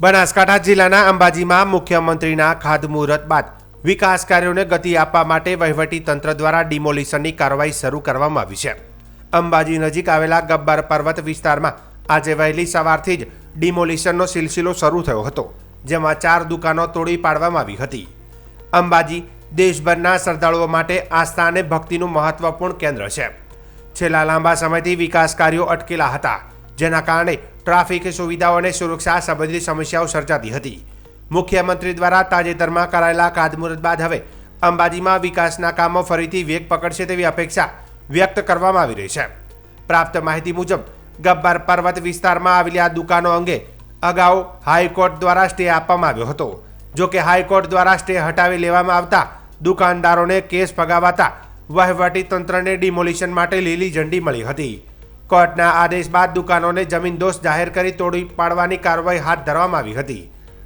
બનાસકાંઠા જિલ્લાના અંબાજીમાં મુખ્યમંત્રીના ખાતમુહૂર્ત બાદ વિકાસ કાર્યોને ગતિ આપવા માટે વહીવટી તંત્ર દ્વારા ડિમોલિશનની કાર્યવાહી શરૂ કરવામાં આવી છે. અંબાજી નજીક આવેલા ગબ્બર પર્વત વિસ્તારમાં આજે વહેલી સવારથી જ ડિમોલિશનનો સિલસિલો શરૂ થયો હતો, જેમાં ચાર દુકાનો તોડી પાડવામાં આવી હતી. અંબાજી દેશભરના શ્રદ્ધાળુઓ માટે આસ્થા અને ભક્તિનું મહત્વપૂર્ણ કેન્દ્ર છે. છેલ્લા લાંબા સમયથી વિકાસ કાર્યો અટકેલા હતા. જેના કારણે ટ્રાફિક સુવિધાઓ અને સુરક્ષા સંબંધિત સમસ્યાઓ સર્જાતી હતી. મુખ્યમંત્રી દ્વારા તાજેતરમાં કરાયેલા કાદમુહૂર્ત બાદ હવે અંબાજીમાં વિકાસના કામો ફરીથી વેગ પકડશે તેવી અપેક્ષા વ્યક્ત કરવામાં આવી રહી છે. પ્રાપ્ત માહિતી મુજબ, ગબ્બર પર્વત વિસ્તારમાં આવેલી આ દુકાનો અંગે અગાઉ હાઈકોર્ટ દ્વારા સ્ટે આપવામાં આવ્યો હતો. જો કે હાઈકોર્ટ દ્વારા સ્ટે હટાવી લેવામાં આવતા દુકાનદારોને કેસ ફગાવાતા વહીવટી તંત્રને ડિમોલિશન માટે લીલી ઝંડી મળી હતી. કોર્ટના આદેશ બાદ દુકાનોને જમીનદોષ જાહેર કરી તોડી પાડવાની કાર્યવાહી હાથ ધરવામાં આવી હતી.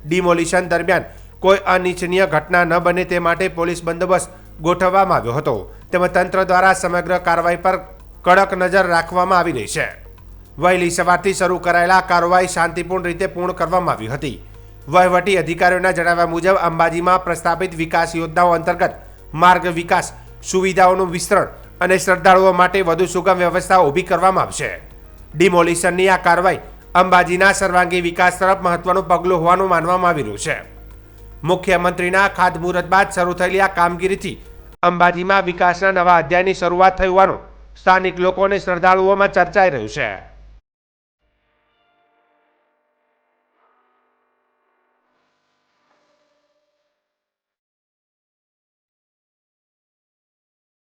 ડિમોલિશન દરમિયાન કોઈ અનિચ્છનીય ઘટના ન બને તે માટે પોલીસ બંદોબસ્ત ગોઠવવામાં આવ્યો હતો. તેમજ તંત્ર દ્વારા સમગ્ર કાર્યવાહી પર કડક નજર રાખવામાં આવી રહી છે. વહેલી સવારથી શરૂ કરાયેલા કાર્યવાહી શાંતિપૂર્ણ રીતે પૂર્ણ કરવામાં આવી હતી. વહીવટી અધિકારીઓના જણાવ્યા મુજબ અંબાજીમાં પ્રસ્થાપિત વિકાસ યોજનાઓ અંતર્ગત માર્ગ વિકાસ સુવિધાઓનું વિસ્તરણ અને શ્રદ્ધાળુઓ માટે વધુ સુગમ વ્યવસ્થા ઊભી કરવામાં આવશે. ડિમોલિશનની આ કાર્યવાહી અંબાજીના સર્વાંગી વિકાસ તરફ મહત્વનું પગલું હોવાનું માનવામાં આવી રહ્યું છે. મુખ્યમંત્રીના ખાતમુહૂર્ત બાદ શરૂ થયેલી આ કામગીરીથી અંબાજીમાં વિકાસના નવા અધ્યાયની શરૂઆત થઈ હોવાનું સ્થાનિક લોકો અને શ્રદ્ધાળુઓમાં ચર્ચાઈ રહ્યું છે.